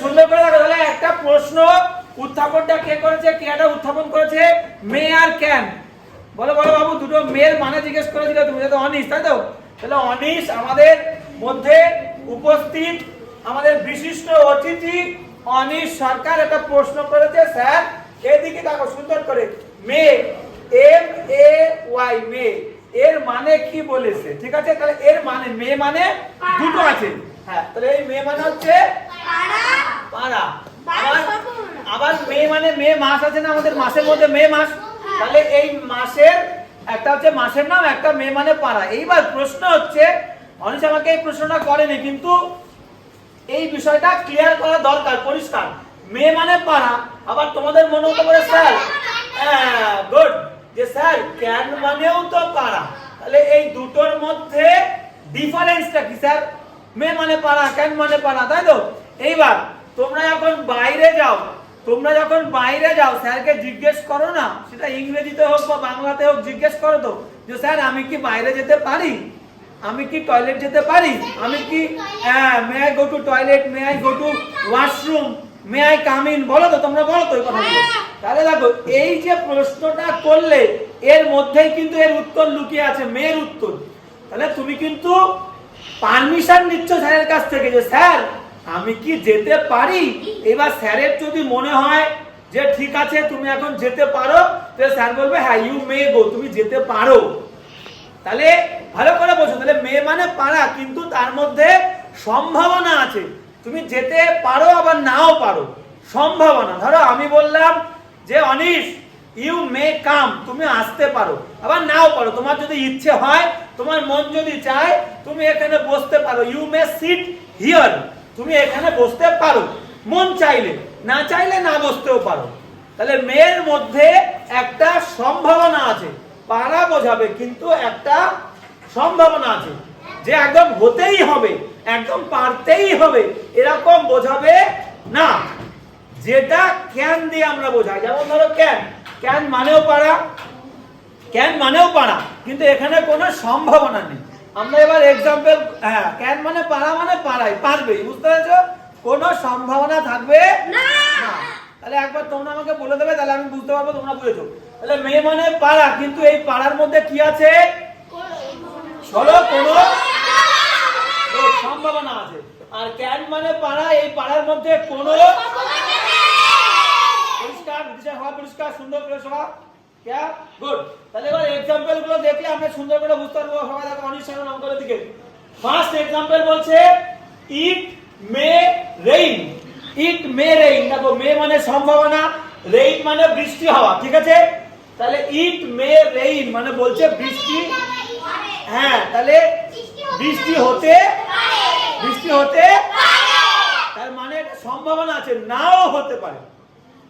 সুন্দর করে দেখো তাহলে একটা প্রশ্ন উত্থাপনটা কে করেছে? ক্রিয়াটা উত্থাপন করেছে? মে আর ক্যান বলো বলো বাবু দুটো মেয়ের মানে জিজ্ঞেস করেছিল তুমি তো অনিশ তাই তো? তাহলে অনিশ আমাদের মধ্যে উপস্থিত আমাদের বিশিষ্ট অতিথি অনিশ সরকার একটা প্রশ্ন করেছে স্যার। এদিকে দেখো সুন্দর করে মে এম এ ওয়াই মে এর মানে কি বলেছে? ঠিক আছে? তাহলে এর মানে মে মানে দুটো আছে। হ্যাঁ তাহলে এই মে মানে হচ্ছে পাড়া। আবার আবার মে মানে মে মাস আছে না আমাদের মাসের মধ্যে মে মাস? তাহলে এই মাসের একটা হচ্ছে মাসের নাম একটা মে মানে পাড়া। এইবার প্রশ্ন হচ্ছে অনিশ আমাকে এই প্রশ্নটা করেনি কিন্তু এই বিষয়টা ক্লিয়ার করা দরকার পরিষ্কার। মে মানে পাড়া আবার তোমাদের মনে হতে পারে স্যার? গুড যে স্যার ক্যান মানেও তো পাড়া। তাহলে এই দুটোর মধ্যে ডিফারেন্সটা কি স্যার? মে মানে পাড়া ক্যান মানে পাড়া তাই তো? এইবার তোমরা যখন বাইরে যাও, তোমরা যখন বাইরে যাও, স্যারকে জিজ্ঞেস করো না, সেটা ইংরেজিতে হোক বা বাংলাতে হোক, জিজ্ঞেস করো তো, যে স্যার, আমি কি বাইরে যেতে পারি? আমি কি টয়লেট যেতে পারি? আমি কি may I go to toilet may I go to washroom may I come in বলো তো, তোমরা বলো তো এই কথাগুলো। তাহলে দেখো, এই যে প্রশ্নটা করলে, এর মধ্যেই কিন্তু এর উত্তর লুকিয়ে আছে, মেয়ের উত্তর। তাহলে তুমি কিন্তু পারমিশন নিচ্ছ স্যারের কাছ থেকে যে, স্যার আমি কি যেতে পারি? এবার স্যারের যদি মনে হয় যে ঠিক আছে, তুমি এখন যেতে পারো স্যার বলবে হ্যাঁ ইউ মে গো তুমি যেতে পারো। তাহলে ভালো করে বোঝো, তাহলে মেয়ে মানে পারা কিন্তু তার মধ্যে সম্ভাবনা আছে। তুমি যেতে পারো, আবার নাও পারো। সম্ভাবনা। ধরো আমি বললাম যে, অনিশ ইউ মে কাম তুমি আসতে পারো, আবার নাও পারো। তোমার যদি ইচ্ছে হয়, তোমার মন যদি চায়, তুমি এখানে বসতে পারো। ইউ মে সিট হিয়ার তুমি এখানে বসতে পারো, মন চাইলে, না চাইলে না বসতেও পারো। তাহলে মেয়ের মধ্যে একটা সম্ভাবনা আছে পারা বোঝাবে, কিন্তু একটা সম্ভাবনা আছে। যে একদম হতেই হবে, একদম পারতেই হবে, এরকম বোঝাবে না। যেটা ক্যান দিয়ে আমরা বোঝাই, যেমন ধরো ক্যান ক্যান মানেও পারা ক্যান মানেও পারা কিন্তু এখানে কোনো সম্ভাবনা নেই। আমরা এবার এক্সাম্পল হ্যাঁ ক্যান মানে পারা মানে পারাই পারবেই বুঝতে পেরেছ? কোনো সম্ভাবনা থাকবে না। তাহলে একবার তোমরা আমাকে বলে দেবে তাহলে আমি বুঝতে পারব তোমরা বুঝেছ। তাহলে মেয়ে মানে পাড়া কিন্তু এই পাড়ার মধ্যে কি আছে? বলো কোনো সম্ভাবনা আছে। আর ক্যান মানে পাড়া এই পাড়ার মধ্যে কোনো পরিষ্কার হওয়া পরিষ্কার সুন্দর করে সভা ক্যা গুড তাহলে এবার এক্সাম্পলগুলো দেখলে আমরা সুন্দর করে বুঝতে পারব সবাই দেখো অনিশ্চয় অঙ্কের দিকে। ফার্স্ট এক্সাম্পল বলছে ইট মে রেইন ইট মে রেইন দেখো মে মানে সম্ভাবনা রেইন মানে বৃষ্টি হওয়া, ঠিক আছে? তাহলে ইট মে রেইন মানে বলছে বৃষ্টি হ্যাঁ তাহলে বৃষ্টি হতে বৃষ্টি হতে তার মানে সম্ভাবনা আছে নাও হতে পারে।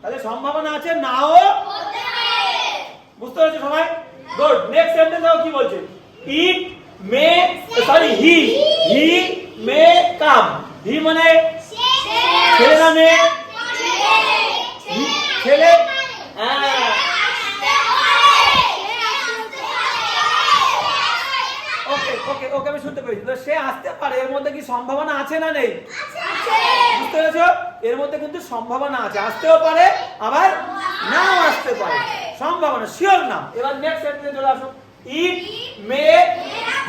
তাহলে সম্ভাবনা আছে নাও বুঝতে পারছ সবাই? গুড নেক্সট সেন্টেন্স কি বলছে? ইট মে সরি হি হি মে কাম হি মানে ছেলে না মেয়ে? ছেলে। ওকে ওকে ওকে আমি শুনতে পেরেছি। তো সে আসতে পারে, এর মধ্যে কি সম্ভাবনা আছে না নেই? বুঝতে পেরেছ? এর মধ্যে কিন্তু সম্ভাবনা আছে। আসতেও পারে, আবার নাও আসতে পারে। সম্ভাবনা শিওর না। এবার নেক্সট সেন্টেন্সে চলে আসো ইট মে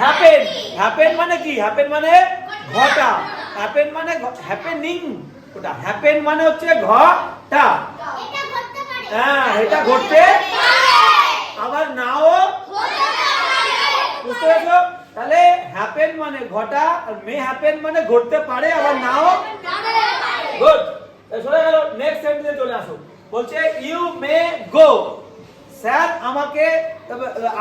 হ্যাপেন হ্যাপেন মানে কি? হ্যাপেন মানে ঘটা। হ্যাপেন মানে হ্যাপেনিং ওটা হ্যাপেন মানে হচ্ছে ঘটা। হ্যাঁ এটা ঘটতে আবার নাও। বুঝতে পেরেছ? তাহলে হ্যাপেন মানে ঘটা আর মে হ্যাপেন মানে ঘটতে পারে। আবার নাও। গুড চলে গেল। নেক্সট সেন্টেন্সে চলে আসো বলছে ইউ মে গো স্যার আমাকে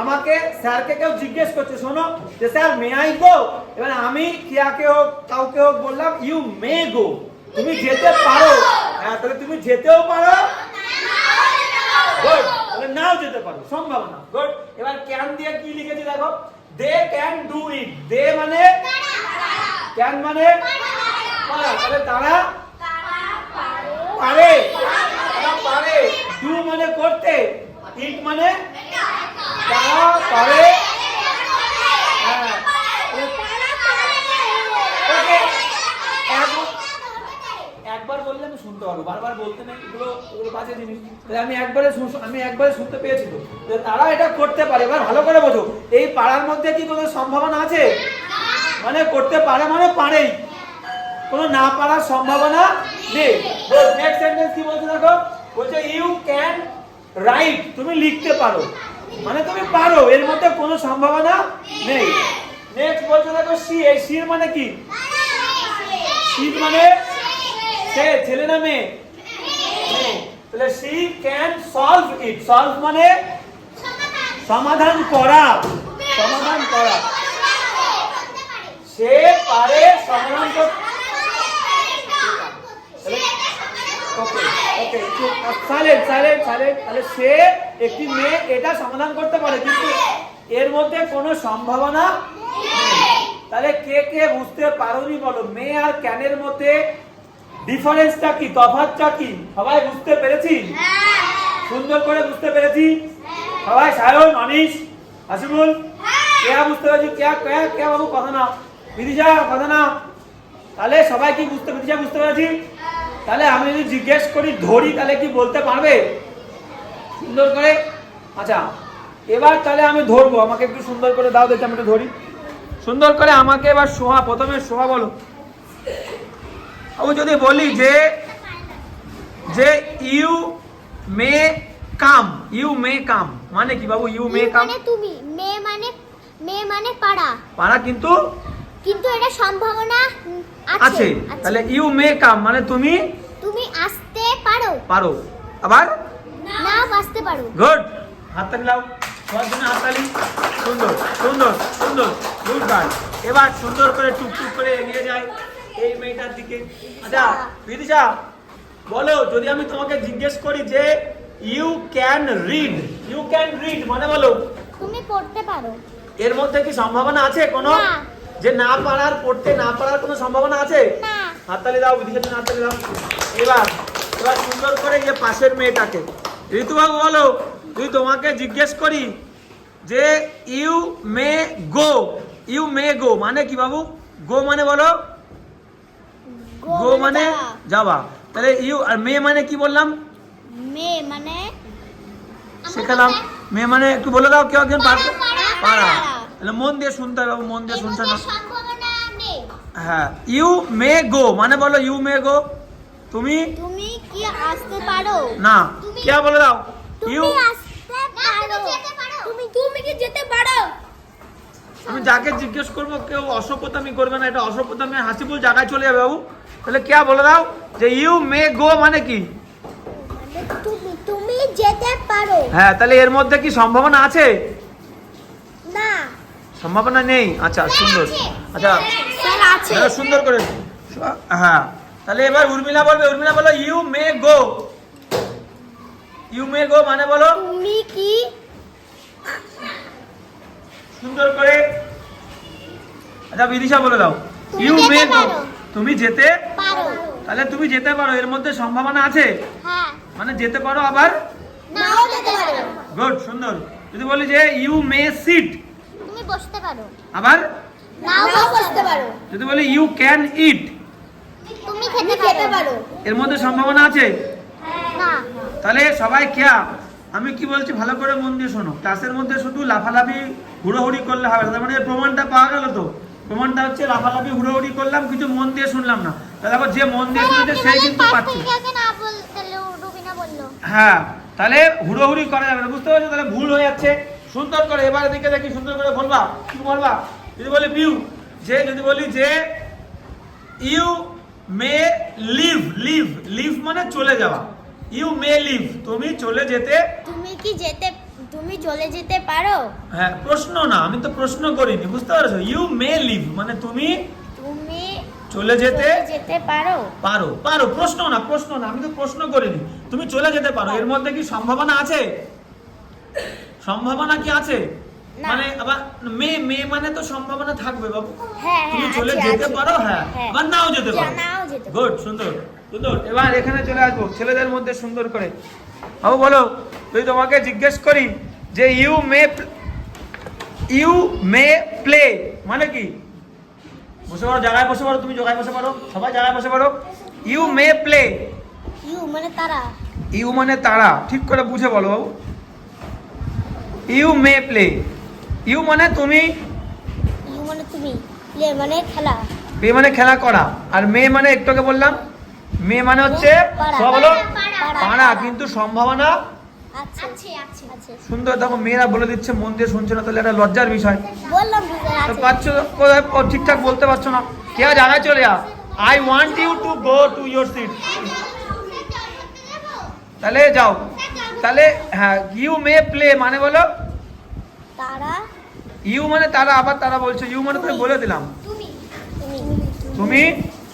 আমাকে স্যারকে কেউ জিজ্ঞেস করছে শোনো যে স্যার মে আই গো এবার আমি কিয়াকে হোক কাউকে হোক বললাম ইউ মে গো তুমি যেতে পারো। হ্যাঁ তাহলে তুমি যেতেও পারো। গুড তাহলে নাও যেতে পারো সম্ভাবনা। গুড এবার ক্যান দিয়ে কি লিখেছি দেখো? দে ক্যান ডু ইট দে মানে? ক্যান মানে? পারা তাহলে তারা পারে তারা পারে ডু মানে করতে ইট মানে তারা পারে হ্যাঁ ওকে এক একবার বললে আমি শুনতে পারব বাজে জিনিস। আমি একবারে আমি একবারে শুনতে পেয়েছি তো। তারা এটা করতে পারে এবার ভালো করে বোঝো। এই পাড়ার মধ্যে কি কোনো সম্ভাবনা আছে? মানে করতে পারে মানে পারেই। কোনো না পারার সম্ভাবনা নেই। নেক্সট সেন্টেন্স কি বলছে দেখো? বলছে ইউ ক্যান রাইট তুমি লিখতে পারো। মানে তুমি পারো এর মধ্যে কোনো সম্ভাবনা নেই। নেক্সট বলছে দেখো সি এই সির মানে কি? সির মানে সে ছেলে না মেয়ে। তাহলে she can solve it solve মানে সমাধান করা। সমাধান করা। সে পারে সমাধান তাহলে সে একটি মেয়ে, এটা সমাধান করতে পারে, কিন্তু এর মধ্যে কোনো সম্ভাবনা তাহলে কে কে বুঝতে পারোনি বলো? মেয়ে আর ক্যানের মধ্যে ডিফারেন্সটা কি? তফাৎটা কি? সবাই বুঝতে পেরেছি? সুন্দর করে বুঝতে পেরেছি? সবাই সায়ন অনিশ হাসিবুল কে বুঝতে পেরেছি? কে কে কে বাবু কথা না। বিদিশা কথা না। তাহলে সবাই কি বুঝতে বিদিশা বুঝতে পেরেছি? তাহলে আমি যদি জিজ্ঞেস করি ধরি তাহলে কি বলতে পারবে? সুন্দর করে। আচ্ছা এবার তাহলে আমি ধরবো। আমাকে একটু সুন্দর করে দাও দেখি আমি একটু ধরি। সুন্দর করে আমাকে এবার সোহা প্রথমে সোহা বলো। আমি যদি বলি যে যে you May come you may কাম মানে কি বাবু ইউ মে কাম মানে তুমি মেয়ে মানে মেয়ে মানে পাড়া পারা কিন্তু কিন্তু এটা সম্ভাবনা আছে। আছে। তাহলে ইউ মে কাম মানে তুমি তুমি আসতে পারো। পারো। আবার? না আসতে পারো। গুড। হাততালি দাও সবার জন্য হাততালি। সুন্দর সুন্দর সুন্দর। গুড গার্ড এবার সুন্দর করে টুকটুক করে এগিয়ে যায়। এই মেয়েটার দিকে। আচ্ছা বিদিশা বলো যদি আমি তোমাকে জিজ্ঞেস করি যে you can read you can read মানে বলো তুমি পড়তে পারো। এর মধ্যে কি সম্ভাবনা আছে কোনো? যে না পারার পড়তে না পারার কোনো সম্ভাবনা আছে? হাততালি দাও বিদিশার জন্য হাততালি দাও। এবার এবার সুন্দর করে যে পাশের মেয়েটাকে। ঋতুবাবু বলো তুই তোমাকে জিজ্ঞেস করি যে you May go you may গো মানে কি বাবু? গো মানে বলো গো মানে যাওয়া। যাওয়া তাহলে ইউ আর মে মানে কি বললাম? মেয়ে মানে শেখালাম। মে মানে একটু বলে দাও কেউ একজন পারবে? পারা, পারা পারা। তাহলে মন দিয়ে শুনতে হবে মন দিয়ে শুনছে না। হ্যাঁ ইউ মে গো মানে বলো ইউ মে গো। তুমি? তুমি কি আসতে পারো? না। কে বলে দাও? ইউ? আসতে পারো। তুমি তুমি কি যেতে পারো? আমি যাকে জিজ্ঞেস করব কেউ অসভ্যতামি করবে না এটা অসভ্যতামি হাসিপুর জায়গায় চলে যাবে বাবু। তাহলে কে বলে দাও? যে ইউ মে গো মানে কি? তুমি তুমি যেতে পারো। হ্যাঁ তাহলে এর মধ্যে কি সম্ভাবনা আছে? না। সম্ভাবনা নেই? আচ্ছা সুন্দর। আচ্ছা। সুন্দর করে হ্যাঁ তাহলে এবার উর্মিলা বলবে উর্মিলা বলো you may go you may গো মানে বলো? তুমি কি? সুন্দর করে। আচ্ছা বিদিশা বলে দাও। ইউ মে গো তুমি যেতে তাহলে তুমি যেতে পারো এর মধ্যে সম্ভাবনা আছে? হ্যাঁ। মানে যেতে পারো আবার? নাও গুড সুন্দর। যদি বলি যে ইউ মে সিট। তুমি বসতে পারো। আবার? নাও বসতে পারো। যদি বলি ইউ ক্যান ইট। তুমি খেতে পারো। এর মধ্যে সম্ভাবনা আছে? না। তাহলে সবাই খেয়া। আমি কি বলছি ভালো করে মন দিয়ে শোনো। ক্লাসের মধ্যে শুধু লাফালাফি হুড়োহুড়ি করলে হবে না। তার মানে প্রমাণটা পাওয়া গেল তো। প্রমাণটা হচ্ছে লাফালাফি হুড়োহুড়ি করলাম কিছু মন দিয়ে শুনলাম না। দেখো যে মন দিয়ে সেই কিন্তু পাচ্ছে। হ্যাঁ তাহলে হুড়োহুড়ি করা যাবে না বুঝতে পারছ? তাহলে ভুল হয়ে যাচ্ছে। সুন্দর করে এবার দিকে দেখি সুন্দর করে বলবা। কি বলবা? যদি বলি বিউ যে যদি বলি যে you may leave leave leave মানে চলে যাওয়া। ইউ মে লিভ তুমি চলে যেতে তুমি কি যেতে তুমি চলে যেতে পারো? হ্যাঁ প্রশ্ন না আমি তো প্রশ্ন করিনি বুঝতে পারছ? ইউ মে লিভ মানে তুমি চলে যেতে যেতে পারো। পারো পারো প্রশ্ন না প্রশ্ন না আমি তো প্রশ্ন করিনি। তুমি চলে যেতে পারো এর মধ্যে কি সম্ভাবনা আছে? সম্ভাবনা কি আছে? মানে আবার মেয়ে মেয়ে মানে তো সম্ভাবনা থাকবে বাবু। হ্যাঁ তুমি হ্যাঁ চলে যেতে পারো হ্যাঁ যেতে পারো। নাও যেতে পারো। গুড সুন্দর সুন্দর। এবার এখানে চলে আসব ছেলেদের মধ্যে সুন্দর করে। বাবু বলো তুই তোমাকে জিজ্ঞেস করি যে you may you may play মানে কি? বসে পারো জায়গায় বসে পারো তুমি জায়গায় বসে পারো সবাই জায়গায় বসে পারো ইউ মে প্লে ইউ মানে তারা। ইউ মানে তারা ঠিক করে বুঝে বলো বাবু। ইউ মে প্লে ইউ মানে তুমি ইউ মানে তুমি। প্লে মানে খেলা। পে মানে খেলা করা। আর মে মানে একটু আগে বললাম। মে মানে হচ্ছে সব বলো পাড়া। পাড়া। কিন্তু সম্ভাবনা সুন্দর দেখো মেয়েরা বলে দিচ্ছে মন দিয়ে শুনছে না তাহলে একটা লজ্জার বিষয়। বললাম তো পাচ্ছ ঠিকঠাক বলতে পারছ না। কে জায়গায় চলে যা I want you to go to your seat তাহলে যাও। তাহলে হ্যাঁ ইউ মে প্লে মানে বলো? তারা? ইউ মানে তারা আবার তারা বলছো। ইউ মানে তুমি বলে দিলাম। তুমি। তুমি? তুমি।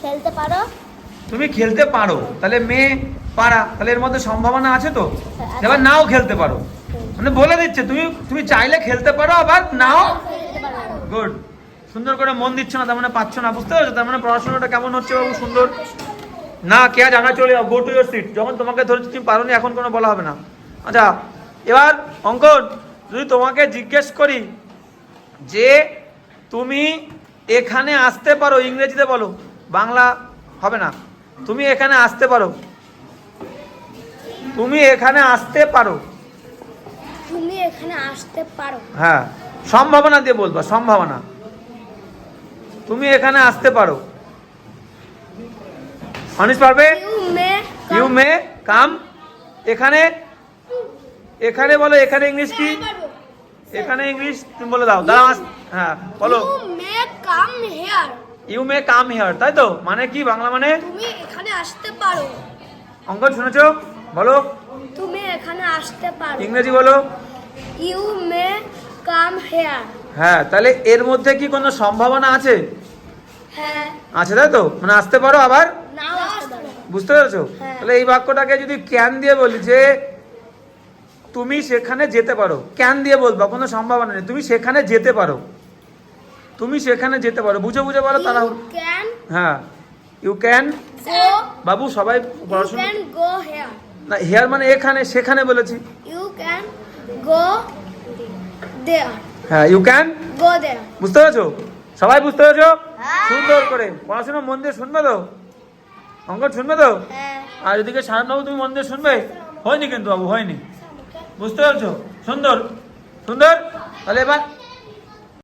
খেলতে পারো? তুমি খেলতে পারো। তাহলে মেয়ে পারা তাহলে এর মধ্যে সম্ভাবনা আছে তো? এবার নাও খেলতে পারো। মানে বলে দিচ্ছে তুমি তুমি চাইলে খেলতে পারো আবার নাও। গুড সুন্দর করে মন দিচ্ছ না তার মানে পাচ্ছ না বুঝতে পারছ? তার মানে পড়াশোনাটা কেমন হচ্ছে বাবু সুন্দর? না কে জানা চলে যাও গো টু ইয়োর সিট যখন তোমাকে ধরেছি তুমি পারোনি এখন কোনো বলা হবে না। আচ্ছা এবার অঙ্কন যদি তোমাকে জিজ্ঞেস করি যে তুমি এখানে আসতে পারো ইংরেজিতে বলো বাংলা হবে না। তুমি এখানে আসতে পারো। তুমি এখানে আসতে পারো। তুমি এখানে আসতে পারো। হ্যাঁ সম্ভাবনা দিয়ে বলবা সম্ভাবনা। তুমি এখানে আসতে পারো। মানুষ পারবে? ইউ মে কাম এখানে এখানে বলো এখানে ইংলিশ কি? এখানে ইংলিশ তুমি বলে দাও। দাঁড়া হ্যাঁ বলো। মে come you may come here তাই তো? মানে কি বাংলা মানে? তুমি এখানে আসতে পারো। অঙ্কন শুনেছো? বলো। তুমি এখানে আসতে পারো। ইংরেজি বলো। ইউ মে কাম হেয়ার হ্যাঁ তাহলে এর মধ্যে কি কোনো সম্ভাবনা আছে? হ্যাঁ। আছে তাই তো? মানে আসতে পারো আবার? বুঝতে পেরেছ? হ্যাঁ। তাহলে এই বাক্যটাকে যদি ক্যান দিয়ে বলি যে তুমি সেখানে যেতে পারো। ক্যান দিয়ে বলব কোনো সম্ভাবনা নেই। তুমি সেখানে যেতে পারো। তুমি সেখানে যেতে পারো। বুঝে বুঝে বলো তারা ক্যান হ্যাঁ। ইউ ক্যান বাবু সবাই পড়াশোনা ক্যান গো হেয়ার না হেয়ার মানে এখানে সেখানে বলেছি। ইউ ক্যান গো দেয়ার হ্যাঁ ইউ ক্যান গো দেয়ার বুঝতে পেরেছ? সবাই বুঝতে পেরেছ? সুন্দর করে। পড়াশোনা মন দিয়ে শুনবে তো? অঙ্কন শুনবে তো? হ্যাঁ। আর এদিকে সারানবাবু তুমি মন দিয়ে শুনবে? হয়নি কিন্তু বাবু হয়নি। বুঝতে পারছ? সুন্দর। সুন্দর? তাহলে এবার